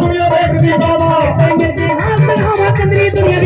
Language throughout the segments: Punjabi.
ਦੁਨੀਆ ਵੇਖਦੀ ਬਾਬਾ ਮੇਰੇ ਆਂਗਣਾਵਾ ਕੰਦਰੀ ਦੁਨੀਆ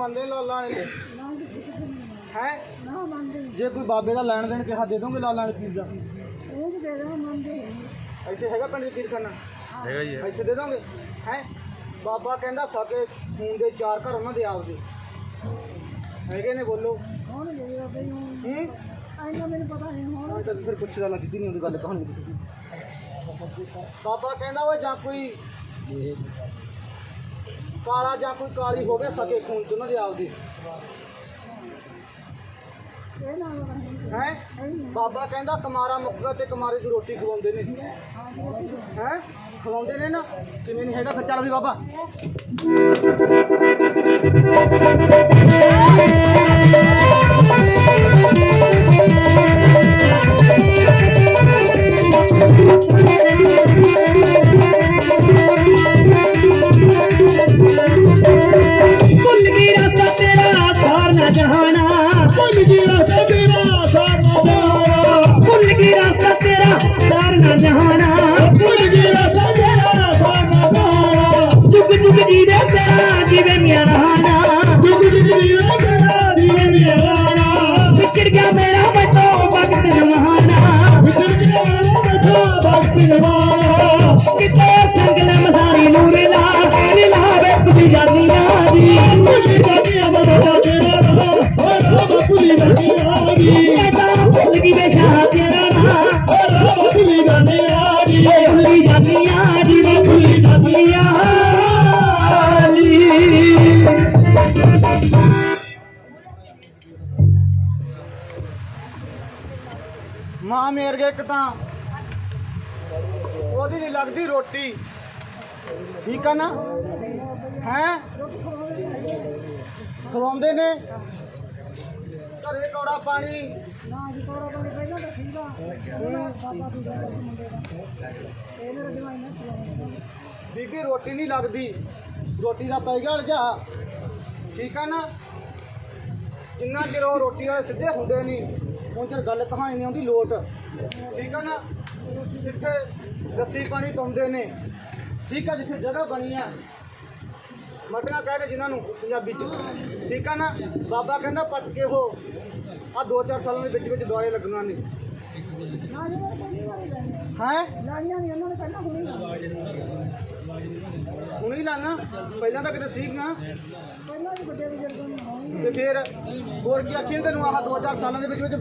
ਨੂੰ ਮੰਨਦੇ। ਲਾਲਾ ਨੇ ਹੈ ਜੇ। ਕੋਈ ਬਾਬੇ ਦਾ ਲੈਣ ਦੇਣ ਕਿਹਾ ਦੇ ਦੋਗੇ ਲਾਲਾ ਨੇ ਪੀਰ ਦਾ? ਇੱਥੇ ਹੈਗਾ ਪਿੰਡ ਦੇ ਪੀਰਖਾਨਾ? ਹੈਗਾ ਜੀ। ਇੱਥੇ ਦੇ ਦੋਗੇ? ਹੈ? ਬਾਬਾ ਕਹਿੰਦਾ ਸਕੇ ਖੂਨ ਦੇ ਚਾਰ ਘਰ ਉਹਨਾਂ ਦੇ ਆਪਦੇ। ਹੈਗੇ ਨੇ ਬੋਲੋ। ਹੂੰ? ਹਾਂ ਤਾਂ ਫਿਰ ਪੁੱਛਦਾ ਨਾ ਦਿੱਤੀ ਨਹੀਂ ਉਹਦੀ ਗੱਲ ਕਹਾਣੀ ਬਾਬਾ ਕਹਿੰਦਾ ਉਹ ਜਾਂ ਕੋਈ ਕਾਲਾ ਜਾਂ ਕੋਈ ਕਾਲੀ ਹੋਵੇ, ਸਕੇ ਖੂਨ ਚ ਉਹਨਾਂ ਦੇ ਆਪਦੇ। ਹੈ? ਬਾਬਾ ਕਹਿੰਦਾ ਕਮਾਰਾ ਮੁੱਕਦਾ ਤੇ ਕੁਮਾਰੀ ਦੀ ਰੋਟੀ ਖਵਾਉਂਦੇ ਨੇ। ਹੈ? ਖਵਾਉਂਦੇ ਨੇ ਨਾ? ਕਿਵੇਂ ਨਹੀਂ ਹੈਗਾ ਫਿਰ ਚੱਲ ਵੀ ਬਾਬਾ? ਭੁੱਲ ਗਈ ਰਾਸਤਾ ਤੇਰਾ ਸਾਰ ਨਾ ਜਹਾਨਾ ਭੁੱਲ ਗਈ ਰਾਸਤਾ ਤੇਰਾ ਸਾਰ ਨਾ ਜਹਾਨਾ ਜੁਗ ਜੁਗ ਜੀ ਦੇ ਤੇਰਾ ਜੀਵੇ ਮਿਆ ਰਹਾਨਾ ਜੁਗ ਜੁਗ ਜੀ ਦੇ ਤੇਰਾ ਜੀਵੇ ਮਿਆ ਰਹਾਨਾ ਵਿਚੜ ਗਿਆ ਮੇਰਾ ਮਾਂ ਮੇਰ ਗਏ ਇੱਕ ਤਾਂ। ਉਹਦੀ ਨਹੀਂ ਲੱਗਦੀ ਰੋਟੀ। ਠੀਕ ਆ ਨਾ? ਹੈ? ਖਵਾਉਂਦੇ ਨੇ। ਘਰੇ ਕੌੜਾ ਪਾਣੀ। ਨਾ ਜੀ ਕੋਰਾ ਬਣੀ ਪਹਿਲਾਂ ਤਾਂ ਸੀਗਾ ਪਾਪਾ ਤੂੰ ਜਾ ਮੁੰਡੇ ਦਾ ਇਹ ਮੇਰਾ ਨਾ ਚਲਾਉਂਦਾ ਬੀਬੀ, ਰੋਟੀ ਨਹੀਂ ਲੱਗਦੀ। ਰੋਟੀ ਦਾ ਪੈ ਗਿਆ ਅਲਝਾ। ਠੀਕ ਆ ਨਾ? ਜਿੰਨਾ ਚਿਰ ਉਹ ਰੋਟੀ ਵਾਲੇ ਸਿੱਧੇ ਹੁੰਦੇ ਨਹੀਂ। ਉਹ ਚਿਰ ਗੱਲ ਕਹਾਣੀ ਨਹੀਂ ਆਉਂਦੀ ਲੋਟ। ਠੀਕ ਆ ਨਾ? ਜਿੱਥੇ ਲੱਸੀ ਪਾਣੀ ਪਾਉਂਦੇ ਨੇ ਠੀਕ ਆ ਜਿੱਥੇ ਜਗ੍ਹਾ ਬਣੀ ਆ ਮਟੀਆਂ ਕਹਿੰਦੇ ਜਿਨ੍ਹਾਂ ਨੂੰ ਪੰਜਾਬੀ ਚ। ਠੀਕ ਆ ਨਾ? ਬਾਬਾ ਕਹਿੰਦਾ ਪੱਟ ਕੇ ਉਹ ਆ ਦੋ ਚਾਰ ਸਾਲਾਂ ਦੇ ਵਿੱਚ ਵਿੱਚ ਦੁਆਰੇ ਲੱਗਣਾ ਨੇ। ਹੈ ਲਾਈਆਂ। ਨਹੀਂ ਉਹਨਾਂ ਨੇ ਪਹਿਲਾਂ ਹੁਣੀ। ਹੁਣ ਲਾਣਾ ਪਹਿਲਾਂ ਤਾਂ ਕਿਤੇ ਸੀਗੀਆਂ। ਪਹਿਲਾਂ ਵੀ ਵੱਡੇ ਬਜ਼ੁਰਗਾਂ ਨੂੰ ਹੋਣੀ ਤੇ ਫਿਰ ਹੋਰ ਕੀ ਆਖੀ ਤੈਨੂੰ ਆਹ 2000 ਸਾਲਾਂ ਦੇ ਵਿੱਚ ਵਿੱਚ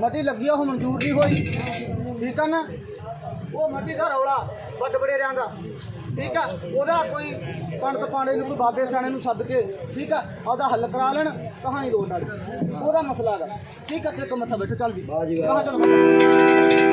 ਮਟੀ ਲੱਗੀ ਆ ਉਹ ਮਨਜ਼ੂਰ ਨਹੀਂ ਹੋਈ। ਠੀਕ ਆ ਨਾ? ਉਹ ਮਟੀ ਦਾ ਰੌਲਾ ਵੱਡ ਬੜੇਰਿਆਂ ਦਾ। ਠੀਕ ਆ? ਉਹਦਾ ਕੋਈ ਪੰਡਤ ਪਾਂਡੇ ਨੂੰ ਕੋਈ ਬਾਬੇ ਸਿਆਣੇ ਨੂੰ ਸੱਦ ਕੇ ਠੀਕ ਆ ਉਹਦਾ ਹੱਲ ਕਰਾ ਲੈਣ ਕਹਾਣੀ ਲੋਟ ਵਾਲੀ ਉਹਦਾ ਮਸਲਾ ਹੈਗਾ। ਠੀਕ ਆ ਤੇ ਮੱਥਾ ਬੈਠੋ ਚੱਲ ਜੀ। ਕਹਾਂ ਚਲੋ।